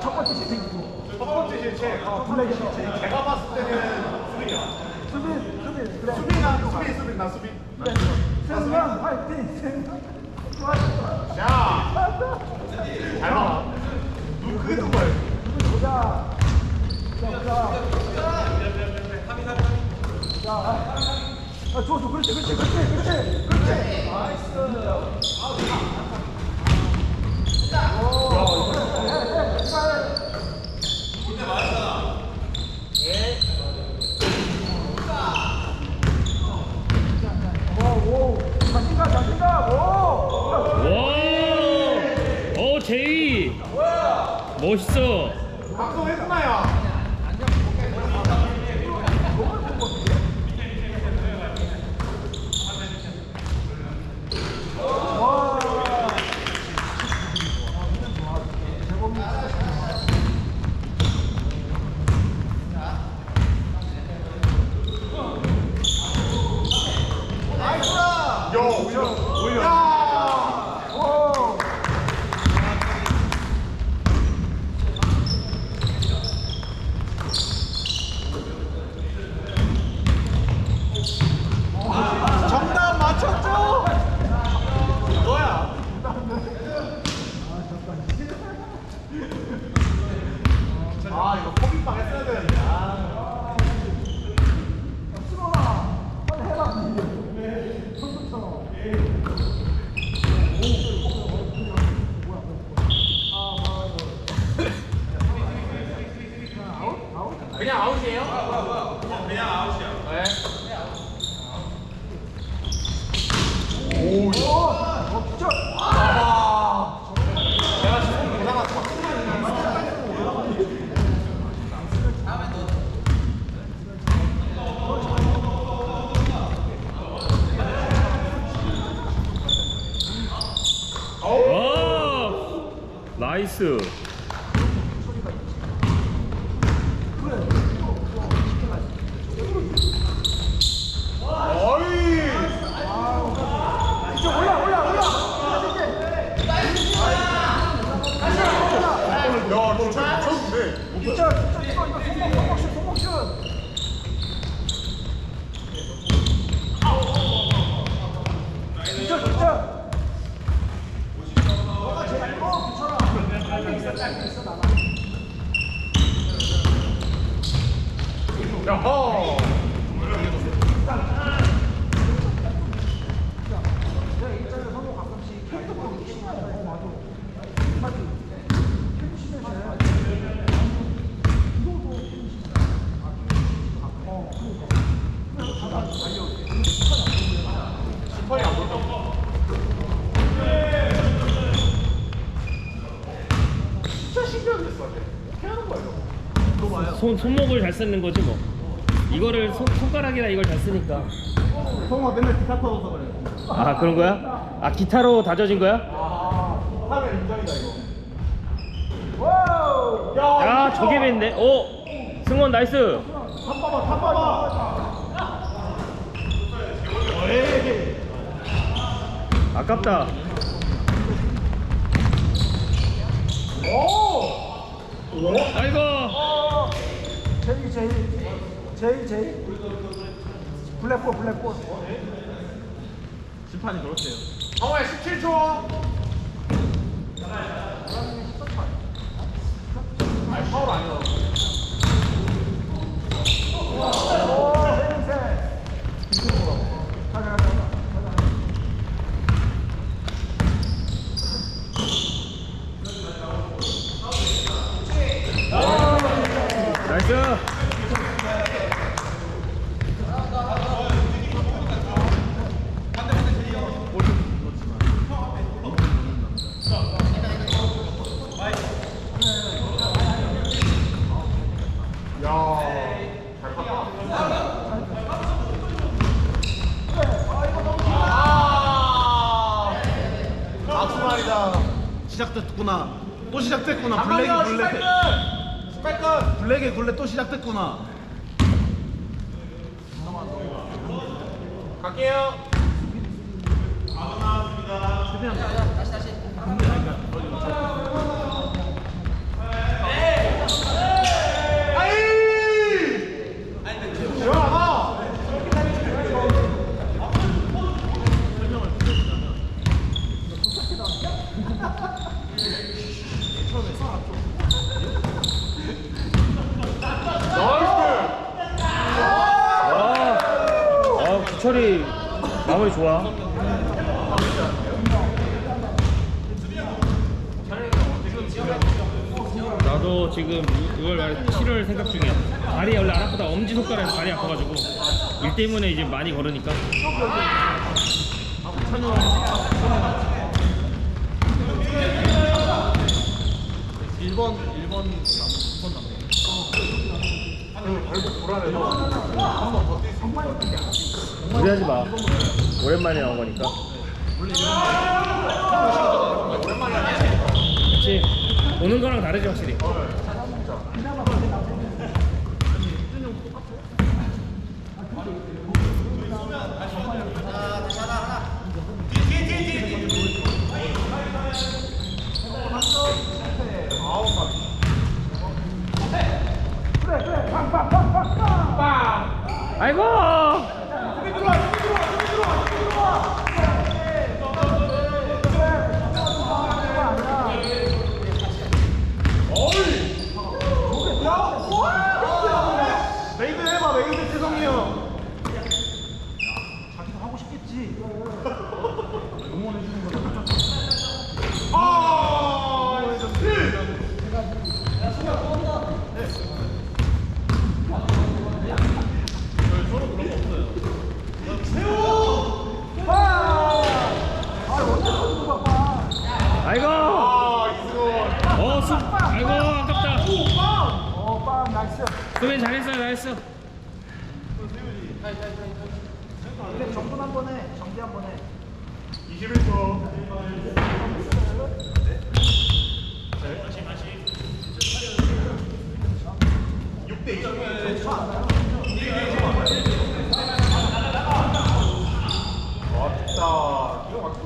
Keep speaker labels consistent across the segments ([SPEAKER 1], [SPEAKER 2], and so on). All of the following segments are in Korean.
[SPEAKER 1] 첫 번째 시즌이고.
[SPEAKER 2] 첫 번째 실체.
[SPEAKER 1] 어, 블랙이 실체.
[SPEAKER 2] 제가 봤을 때는 수빈이야.
[SPEAKER 1] 수빈, 수빈, 그래.
[SPEAKER 2] 수빈아, 수빈, 수빈, 나 수빈.
[SPEAKER 1] 그래. 승원 화이팅. 좋아, 좋아.
[SPEAKER 2] 야, 잘 봐. 누 그게 누구야?
[SPEAKER 3] 어! 멋있어!
[SPEAKER 2] 방송했나요? 야, 올려, 올려. 야,
[SPEAKER 1] 오.
[SPEAKER 2] 정답 맞췄죠? 너야. 아, 이거 커피빵 했어야 되는데. 아.
[SPEAKER 1] 승원아, 빨리 해봐. 선수처럼.
[SPEAKER 2] 그냥 아웃이에요? 그냥 아웃이야. 네. 오,
[SPEAKER 1] 어, 진짜.
[SPEAKER 2] 아. 내가 지금!
[SPEAKER 3] 나이스!
[SPEAKER 2] 어이.
[SPEAKER 1] 이제 올라, 올라, 올라.
[SPEAKER 2] 야, 너 저기 미쳤는데.
[SPEAKER 1] 진짜, 진짜 이거, 이거 손목, 손목슛, 손목슛. 진짜, 진짜. 너가 제일 어, 괜찮아. 짧게 있어, 짧게 있어, 나가.
[SPEAKER 2] 야호.
[SPEAKER 1] 내가 일자리 선호 가끔씩 캐릭터로 이렇게 신나다. 어, 맞아. 맞지? 펜싱에서 이거도 펜싱. 아, 펜싱. 어, 그러니까. 그래서 다 달려.
[SPEAKER 2] 심판이 안 보여. 진짜 신기하겠어. 어떻게 하는 거야, 이거?
[SPEAKER 3] 손, 손목을 잘 쓰는 거지 뭐. 이거를 손, 손가락이나 이걸 잘 쓰니까.
[SPEAKER 2] 성화 맨날 기타 터서 그래.
[SPEAKER 3] 아, 그런 거야? 아, 기타로 다져진 거야?
[SPEAKER 2] 아, 하면 인정이다, 이거.
[SPEAKER 1] 와우!
[SPEAKER 2] 야,
[SPEAKER 3] 야, 저게 밴데? 오! 승원 나이스!
[SPEAKER 2] 탑 봐봐, 탑 봐봐. 에이.
[SPEAKER 3] 아깝다.
[SPEAKER 2] 오!
[SPEAKER 3] 아이고!
[SPEAKER 1] 어, 제이, 제이. 제이, 제이. 블랙볼, 블랙볼.
[SPEAKER 2] 심판이 그렇대요. 성화야, 17초. 아니, 파울 아니야.
[SPEAKER 1] 오, 냄새. 가자, 가자, 가자.
[SPEAKER 3] 나이스!
[SPEAKER 2] 야, 잘 봤다. 아, 아수말이다.
[SPEAKER 4] 시작됐구나. 또 시작됐구나.
[SPEAKER 2] 블랙이
[SPEAKER 4] 블랙.
[SPEAKER 2] 백건 블랙의 굴레 또 시작됐구나. 갈게요. 아이! 시원하다.
[SPEAKER 3] 아, 아 구철이 마무리 좋아. 나도 지금 6월 말 7월 생각 중이야. 다리 원래 안 아프다. 엄지 손가락에서 다리 아파가지고 일 때문에 이제 많이 걸으니까.
[SPEAKER 2] 1번 1번 2번 남네. 그 발목 불안해서 한번 더뛸수 있는 것 같아.
[SPEAKER 3] 무리하지 마. 오랜만에 나온 거니까. 그렇지. 오는 거랑 다르지 확실히. 아이고.
[SPEAKER 2] 메이드 해봐 메이드 태성이 형.
[SPEAKER 1] 자기도 하고 싶겠지. 응원해 주는 거잖아.
[SPEAKER 2] 아, 이거 힐.
[SPEAKER 3] 아이고.
[SPEAKER 2] 아, 이승원.
[SPEAKER 3] 어, 수, 아이고, 아깝다.
[SPEAKER 1] 어,
[SPEAKER 3] 수빈 잘했어, 잘했어.
[SPEAKER 1] 근데 정돈 한번 해. 정지 한번 해.
[SPEAKER 2] 21초. 왔다. 이거 맞죠?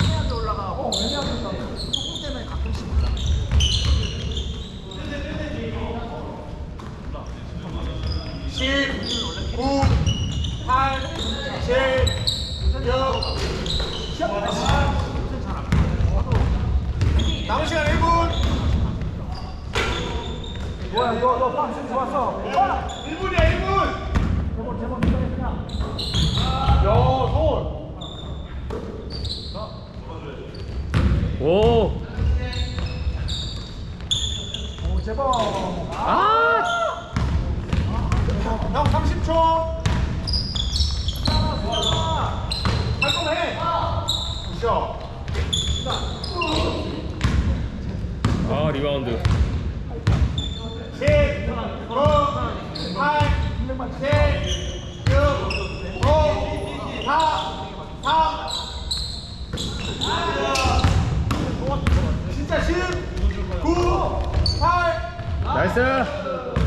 [SPEAKER 1] 애매하게 올라가고 애매하게 올라가고 소금 때문에 가끔씩 올라.
[SPEAKER 2] 십, 구, 팔, 칠, 육. 남은 시간 1분.
[SPEAKER 1] 뭐야 너빵 지금 좋았어. 빵.
[SPEAKER 2] 1분이야 1분.
[SPEAKER 1] 제법 제법 이거 그냥.
[SPEAKER 2] 야, 서울.
[SPEAKER 3] 오.
[SPEAKER 1] 오 제법.
[SPEAKER 3] 아.
[SPEAKER 2] 형 30초. 활동해.
[SPEAKER 3] 아 리바운드. 7, 걸어.
[SPEAKER 2] 8, 7, 6, 5, 4, 진짜 10, 9, 8. 나이스.